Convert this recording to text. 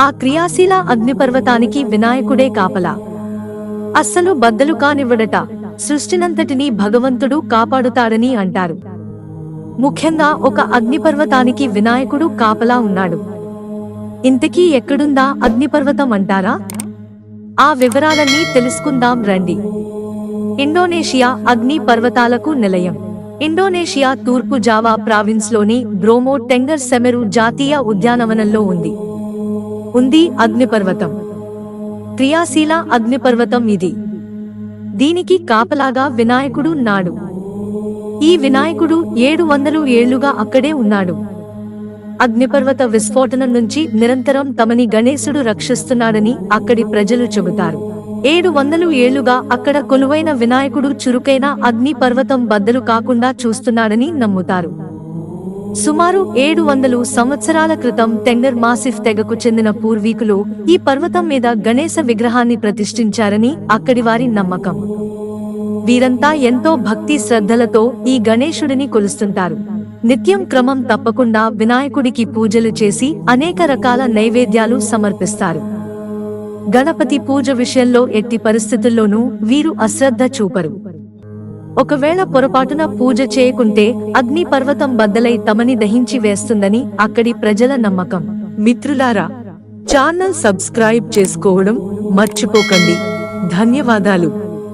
ఆ క్రియాశీల అగ్నిపర్వతానికి వినాయకుడే కాపలా. అస్సలు బద్దలు కానివ్వడట. సృష్టినంతటినీ భగవంతుడు కాపాడుతాడని అంటారు. ముఖ్యంగా ఒక అగ్నిపర్వతానికి వినాయకుడు కాపలా ఉన్నాడు. ఇంతకీ ఎక్కడుందా అగ్నిపర్వతం అంటారా? ఆ వివరాలన్నీ తెలుసుకుందాం రండి. ఇండోనేషియా అగ్ని పర్వతాలకు నిలయం. ఇండోనేషియా తూర్పు జావా ప్రావిన్స్లోని బ్రోమో టెంగర్ సెమెరు జాతీయ ఉద్యానవనంలో ఉంది. ఉంది అగ్నిపర్వతం. క్రియాశీల అగ్నిపర్వతం ఇది. దీనికి కాపలాగా వినాయకుడు నాడు ఈ వినాయకుడు ఏడు వందలు ఏళ్ళుగా అక్కడే ఉన్నాడు. అగ్నిపర్వత విస్ఫోటనం నుంచి నిరంతరం తమని గణేశుడు రక్షిస్తున్నాడని అక్కడి ప్రజలు చెబుతారు. ఏడు వందలు ఏళ్ళుగా అక్కడ కొలువైన వినాయకుడు చురుకైన అగ్నిపర్వతం బద్దలు కాకుండా చూస్తున్నాడని నమ్ముతారు. సుమారు ఏడు వందలు సంవత్సరాల క్రితం టెంగర్ మాసిఫ్ తెగకు చెందిన పూర్వీకులు ఈ పర్వతం మీద గణేశ విగ్రహాన్ని ప్రతిష్ఠించారని అక్కడి వారి నమ్మకం. వీరంతా ఎంతో భక్తి శ్రద్ధలతో ఈ గణేశుడిని కొలుస్తుంటారు. నిత్యం క్రమం తప్పకుండా వినాయకుడికి పూజలు చేసి అనేక రకాల నైవేద్యాలు సమర్పిస్తారు. గణపతి పూజ విషయంలో ఎట్టి పరిస్థితుల్లోనూ వీరు అశ్రద్ధ చూపరు. ఒకవేళ పొరపాటున పూజ చేయకుంటే అగ్ని పర్వతం బద్దలై తమని దహించి వేస్తుందని అక్కడి ప్రజల నమ్మకం. మిత్రులారా ఛానల్ సబ్స్క్రైబ్ చేసుకోవడం మర్చిపోకండి. ధన్యవాదాలు.